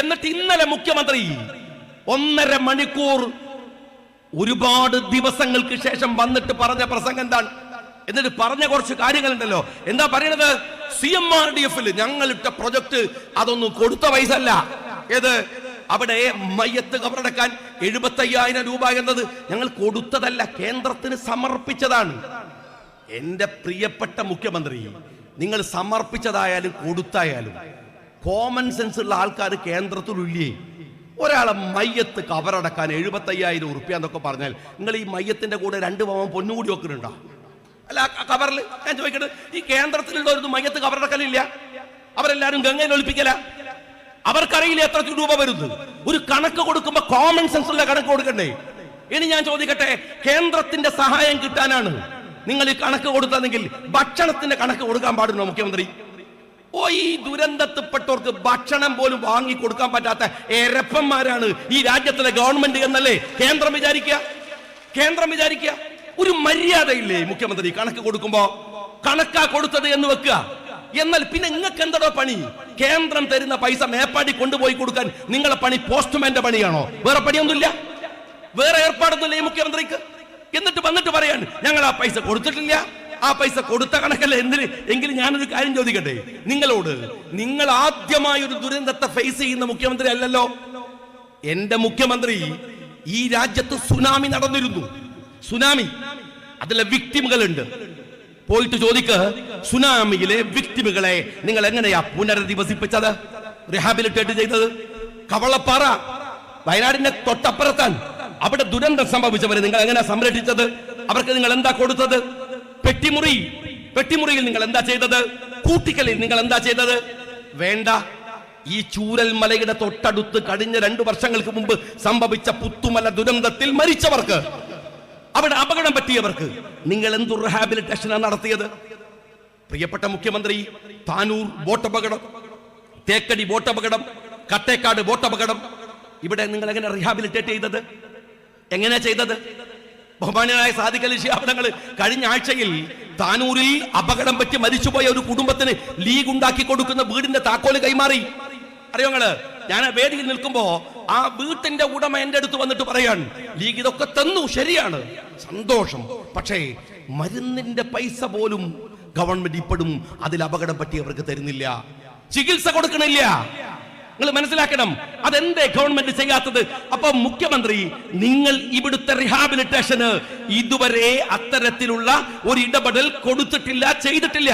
എന്നിട്ട് ഇന്നലെ മുഖ്യമന്ത്രി ഒന്നര മണിക്കൂർ ഒരുപാട് ദിവസങ്ങൾക്ക് ശേഷം വന്നിട്ട് പറഞ്ഞ പ്രസംഗം എന്താണ്? എന്നിട്ട് പറഞ്ഞ കുറച്ച് കാര്യങ്ങളുണ്ടല്ലോ. എന്താ പറയണത്? സി എം ആർ ഡി എഫിൽ ഞങ്ങളിട്ട പ്രൊജക്ട് അതൊന്നും കൊടുത്ത പൈസ അല്ല ഏത്? അവിടെ മയ്യത്ത് കബറടക്കാൻ എഴുപത്തയ്യായിരം രൂപ എന്നത് ഞങ്ങൾ കൊടുത്തതല്ല കേന്ദ്രത്തിന് സമർപ്പിച്ചതാണ്. എന്റെ പ്രിയപ്പെട്ട മുഖ്യമന്ത്രി നിങ്ങൾ സമർപ്പിച്ചതായാലും കൊടുത്തായാലും കോമൺ സെൻസ് ഉള്ള ആൾക്കാർ കേന്ദ്രത്തിലുള്ളേ. ഒരാളെ മയ്യത്ത് കവറടക്കാൻ എഴുപത്തയ്യായിരം ഉറുപ്പ്യ എന്നൊക്കെ പറഞ്ഞാൽ നിങ്ങൾ ഈ മയ്യത്തിന്റെ കൂടെ രണ്ട് പവൻ പൊന്നുകൂടി വെക്കുന്നുണ്ടോ? അല്ല കവറിൽ ഞാൻ ചോദിക്കട്ടെ ഈ കേന്ദ്രത്തിലുള്ള ഒരു മയ്യത്ത് കവറടക്കലില്ല? അവരെല്ലാരും ഗംഗയിൽ ഒളിപ്പിക്കല? അവർക്കറിയില്ല എത്ര രൂപ വരുന്നത്. ഒരു കണക്ക് കൊടുക്കുമ്പോ കോമൺ സെൻസ് ഉള്ള കണക്ക് കൊടുക്കണ്ടേ? ഇനി ഞാൻ ചോദിക്കട്ടെ കേന്ദ്രത്തിന്റെ സഹായം കിട്ടാനാണ് നിങ്ങൾ ഈ കണക്ക് കൊടുത്തതെങ്കിൽ ഭക്ഷണത്തിന്റെ കണക്ക് കൊടുക്കാൻ പാടുണ്ടോ മുഖ്യമന്ത്രി. ഓ ഈ ദുരന്തത്തിൽപ്പെട്ടവർക്ക് ഭക്ഷണം പോലും വാങ്ങി കൊടുക്കാൻ പറ്റാത്ത എരപ്പന്മാരാണ് ഈ രാജ്യത്തിലെ ഗവൺമെന്റ് എന്നല്ലേ കേന്ദ്രം വിചാരിക്കുക? കേന്ദ്രം വിചാരിക്കുക? ഒരു മര്യാദയില്ലേ മുഖ്യമന്ത്രി കണക്ക് കൊടുക്കുമ്പോ? കണക്കാ കൊടുത്തത് എന്ന് വെക്കുക. എന്നാൽ പിന്നെ നിങ്ങൾക്ക് എന്തടോ പണി? കേന്ദ്രം തരുന്ന പൈസ മേപ്പാടി കൊണ്ടുപോയി കൊടുക്കാൻ നിങ്ങളെ പണി പോസ്റ്റ്മാന്റെ പണിയാണോ? വേറെ പണിയൊന്നുമില്ല. വേറെ ഏർപ്പാടൊന്നുമില്ല ഈ മുഖ്യമന്ത്രിക്ക്. എന്നിട്ട് വന്നിട്ട് പറയാൻ ഞങ്ങൾ ആ പൈസ കൊടുത്തിട്ടില്ല. ആ പൈസ കൊടുത്ത കണക്കല്ല എന്തിന്? എങ്കിലും ഞാനൊരു കാര്യം ചോദിക്കട്ടെ? നിങ്ങളോട് നിങ്ങൾ ആദ്യമായി ഒരു ദുരന്തത്തെ ഫേസ് ചെയ്യുന്ന മുഖ്യമന്ത്രി അല്ലല്ലോ. എന്റെ മുഖ്യമന്ത്രി ഈ രാജ്യത്ത് സുനാമി നടന്നിരുന്നു. സുനാമി അതിലെ വിക്ടിമുകളുണ്ട് പോയിട്ട് ചോദിക്ക സുനാമിയിലെ വിക്ടിമുകളെ നിങ്ങൾ എങ്ങനെയാ പുനരധിവസിപ്പിച്ചത്? റിഹാബിലിറ്റേറ്റ് ചെയ്തത്? കവളപ്പാറ വയനാടിന്റെ തൊട്ടപ്പുറത്താൻ അവിടെ ദുരന്തം സംഭവിച്ചവരെ നിങ്ങൾ എങ്ങനെ സംരക്ഷിച്ചത്? അവർക്ക് നിങ്ങൾ എന്താ കൊടുത്തത്? പെട്ടിമുറി പെട്ടിമുറിയിൽ നിങ്ങൾ എന്താ ചെയ്തത്? കൂട്ടിക്കലിൽ നിങ്ങൾ എന്താ ചെയ്തത്? വേണ്ട. ഈ ചൂരൽ മലയുടെ തൊട്ടടുത്ത് കഴിഞ്ഞ രണ്ടു വർഷങ്ങൾക്ക് മുമ്പ് സംഭവിച്ച പുത്തുമല ദുരന്തത്തിൽ മരിച്ചവർക്ക് അവിടെ അപകടം പറ്റിയവർക്ക് നിങ്ങൾ എന്തു റിഹാബിലിറ്റേഷനാണ് നടത്തിയത്? പ്രിയപ്പെട്ട മുഖ്യമന്ത്രി താനൂർ ബോട്ടപകടം തേക്കടി ബോട്ടപകടം കട്ടേക്കാട് ബോട്ടപകടം. ഇവിടെ നിങ്ങൾ എങ്ങനെ റിഹാബിലിറ്റേറ്റ് ചെയ്തത്? എങ്ങനെയാ ചെയ്തത്? ബഹുമാനായ സാധിക്കൽ ശിഹാബനങ്ങൾ കഴിഞ്ഞ ആഴ്ചയിൽ താനൂരിൽ അപകടം പറ്റി മരിച്ചുപോയ ഒരു കുടുംബത്തിന് ലീഗ് ഉണ്ടാക്കി കൊടുക്കുന്ന വീടിന്റെ താക്കോൽ കൈമാറി. അറിയോ നിങ്ങൾ? ഞാൻ വേദിയിൽ നിൽക്കുമ്പോ ആ വീട്ടിന്റെ ഉടമ എന്റെ അടുത്ത് വന്നിട്ട് പറയാൻ ലീഗ് ഇതൊക്കെ തന്നു ശരിയാണ്. സന്തോഷം. പക്ഷേ മരുന്നിന്റെ പൈസ പോലും ഗവൺമെന്റ് ഇപ്പോഴും അതിൽ അപകടം പറ്റിയവർക്ക് തരുന്നില്ല. ചികിത്സ കൊടുക്കണില്ല. നിങ്ങൾ മനസ്സിലാക്കണം. അതെന്തേ ഗവൺമെന്റ് ചെയ്യാത്തത്? അപ്പൊ മുഖ്യമന്ത്രി നിങ്ങൾ ഇവിടുത്തെ റിഹാബിലിറ്റേഷന് ഇതുവരെ അത്തരത്തിലുള്ള ഒരു ഇടപെടൽ കൊടുത്തിട്ടില്ല ചെയ്തിട്ടില്ല.